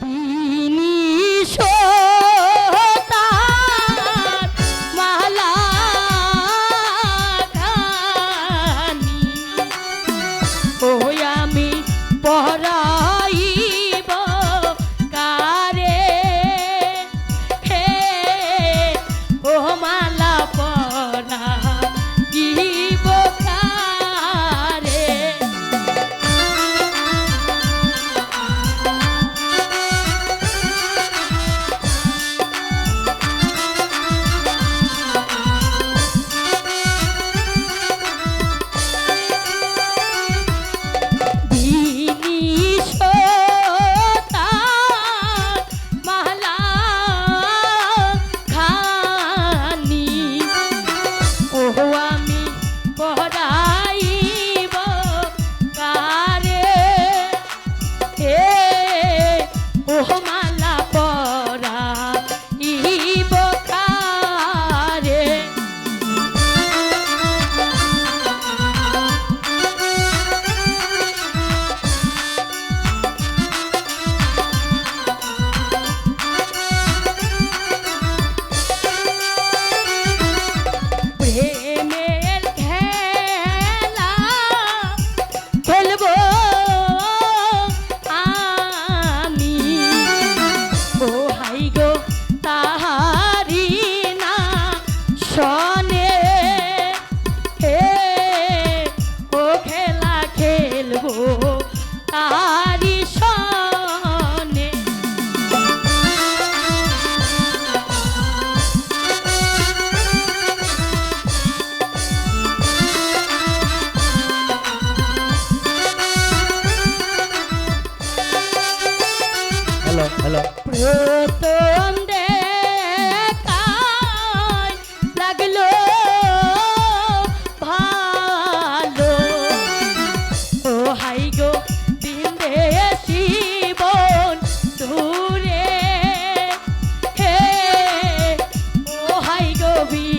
be Ratan রে লাগল ভালো। ও হাই গো দিন রে জীবন দূরে। হে, ও হাই গো, বি